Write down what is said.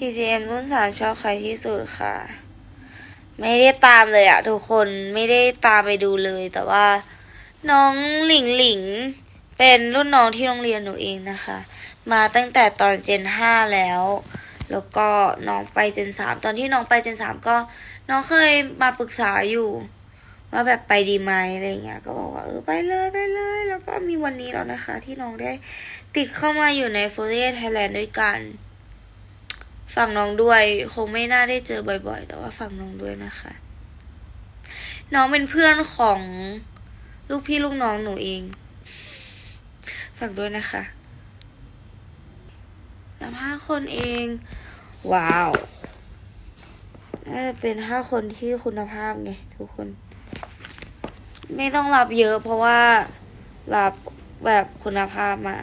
TCM รุ่นสามชอบใครที่สุดค่ะ ไม่ได้ตามเลยอะทุกคนไม่ได้ตามไปดูเลย แต่ว่าน้องหลิงหลิงเป็นรุ่นน้องที่โรงเรียนหนูเองนะคะ มาตั้งแต่ตอนเจนห้าแล้ว แล้วก็น้องไปเจนสามตอนที่น้องไปเจนสามก็ น้องเคยมาปรึกษาอยู่ว่าแบบไปดีไหมอะไรเงี้ย ก็บอกว่าเออไปเลยไปเลย แล้วก็มีวันนี้แล้วนะคะ ที่น้องได้ติดเข้ามาอยู่ใน f o r i e r Thailand ด้วยกัน ฝากน้องด้วย คงไม่น่าได้เจอบ่อย ๆ แต่ว่าฝากน้องด้วยนะคะ น้องเป็นเพื่อนของลูกพี่ลูกน้องหนูเองฝากด้วยนะคะนับห้าคนเอง ว้าวน่าจะเป็นห้าคนที่คุณภาพไงทุกคน ไม่ต้องรับเยอะเพราะว่ารับแบบคุณภาพมา